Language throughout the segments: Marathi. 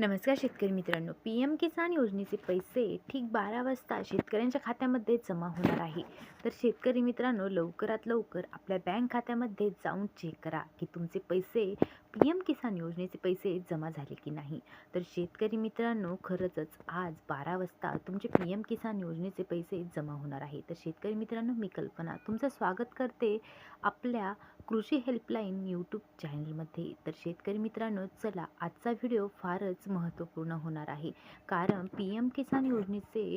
नमस्कार शेतकरी मित्रांनो. पी एम किसान योजनेचे पैसे ठीक बारा वाजता शेतकऱ्यांच्या खात्यामध्ये जमा होणार आहे. तर शेतकरी मित्रांनो लवकरात लवकर आपल्या बँक खात्यामध्ये जाऊन चेक करा की तुमचे पैसे पी एम किसान योजनेचे पैसे जमा झाले की नाही. तर शेतकरी मित्रांनो खरंचच आज बारा वाजता तुमचे पी एम किसान योजनेचे पैसे जमा होणार आहे. तर शेतकरी मित्रांनो मी कल्पना तुमचं स्वागत करते आपल्या कृषी हेल्पलाईन यूट्यूब चॅनलमध्ये. तर शेतकरी मित्रांनो चला आजचा व्हिडिओ फारच महत्त्वपूर्ण होणार आहे. कारण पी एम किसान योजनेचे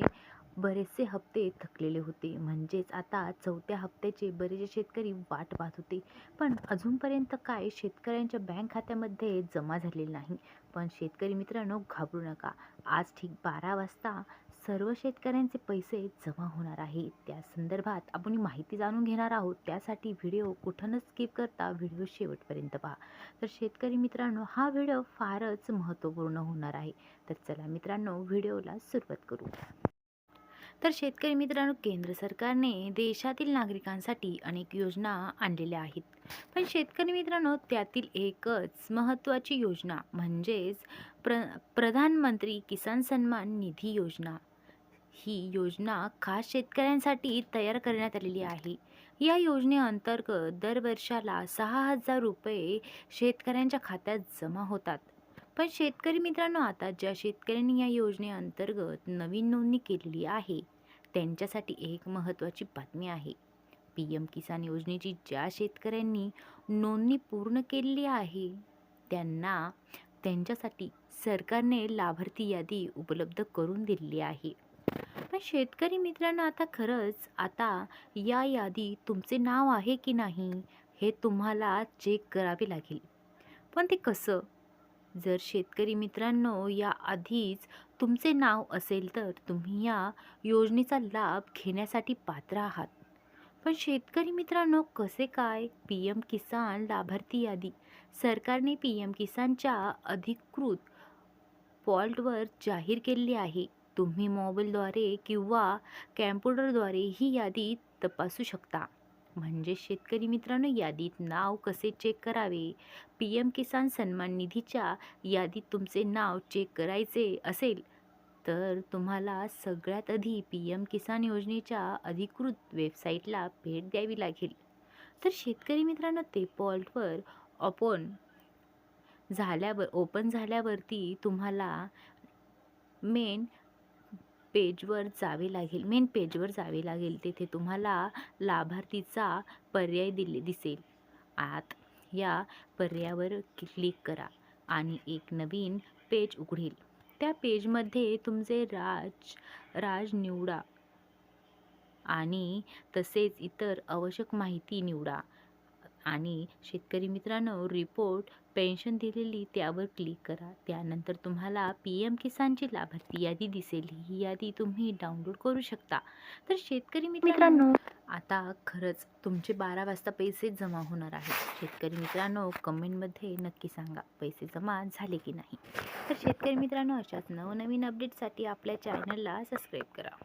बरेचसे हप्ते थकलेले होते. म्हणजेच आता चौथ्या हप्त्याचे बरेचसे शेतकरी वाट पाहत होते. पण अजूनपर्यंत काय शेतकऱ्यांच्या बँक खात्यामध्ये जमा झालेले नाही. पण शेतकरी मित्रांनो घाबरू नका. आज ठीक बारा वाजता सर्व शेतकऱ्यांचे पैसे जमा होणार आहे त्या संदर्भात आपण माहिती जाणून घेणार आहोत. त्यासाठी व्हिडिओ कुठूनच स्किप करता व्हिडिओ शेवटपर्यंत पहा. तर शेतकरी मित्रांनो हा व्हिडिओ फारच महत्त्वपूर्ण होणार आहे. तर चला मित्रांनो व्हिडिओला सुरुवात करू. तर शेतकरी मित्रांनो केंद्र सरकारने देशातील नागरिकांसाठी अनेक योजना आणलेल्या आहेत. पण शेतकरी मित्रांनो त्यातील एकच महत्त्वाची योजना म्हणजेच प्र प्रधानमंत्री किसान सन्मान निधी योजना. ही योजना खास शेतकऱ्यांसाठी तयार करण्यात आलेली आहे. या योजनेअंतर्गत दरवर्षाला सहा हजार रुपये शेतकऱ्यांच्या खात्यात जमा होतात. पण शेतकरी मित्रांनो आता ज्या शेतकऱ्यांनी या योजनेअंतर्गत नवीन नोंदणी केलेली आहे त्यांच्यासाठी एक महत्त्वाची बातमी आहे. पी एम किसान योजनेची ज्या शेतकऱ्यांनी नोंदणी पूर्ण केलेली आहे त्यांना त्यांच्यासाठी सरकारने लाभार्थी यादी उपलब्ध करून दिलेली आहे. पण शेतकरी मित्रांनो आता खरंच आता या यादीत तुमचे नाव आहे की नाही हे तुम्हाला चेक करावे लागेल. पण ते कसं? जर शेतकरी मित्रांनो या आधीच तुमचे नाव असेल तर तुम्ही या योजनेचा लाभ घेण्यासाठी पात्र आहात. पण शेतकरी मित्रांनो कसे काय? पी एम किसान लाभार्थी यादी. सरकारने पी एम किसानच्या अधिकृत पॉल्टवर जाहीर केलेली आहे. तुम्ही मोबाईलद्वारे किंवा कॅम्प्युटरद्वारे ही यादी तपासू शकता. म्हणजे शेतकरी मित्रांनो यादीत नाव कसे चेक करावे? पी एम किसान सन्मान निधीच्या यादीत तुमचे नाव चेक करायचे असेल तर तुम्हाला सगळ्यात आधी पी एम किसान योजनेच्या अधिकृत वेबसाईटला भेट द्यावी लागेल. तर शेतकरी मित्रांनो ते पॉल्टवर ओपन झाल्यावर ओपन झाल्यावरती तुम्हाला मेन पेजवर जावे लागेल. मेन पेजवर जावे लागेल. तेथे तुम्हाला लाभार्थीचा पर्याय दिले दिसेल. आत या पर्यायावर क्लिक करा आणि एक नवीन पेज उघडेल. त्या पेजमध्ये तुमचे राज राज निवडा आणि तसेच इतर आवश्यक माहिती निवडा. आणि शेतकरी मित्रांनो रिपोर्ट पेन्शन दिलेली त्यावर क्लिक करा. त्यानंतर तुम्हाला पी एम किसानची लाभार्थी यादी दिसेल. ही यादी तुम्ही डाउनलोड करू शकता. तर शेतकरी मित्रांनो आता खरंच तुमचे बारा वाजता पैसे जमा होणार आहेत. शेतकरी मित्रांनो कमेंटमध्ये नक्की सांगा पैसे जमा झाले की नाही? तर शेतकरी मित्रांनो अशाच नवनवीन अपडेटसाठी आपल्या चॅनलला सबस्क्राईब करा.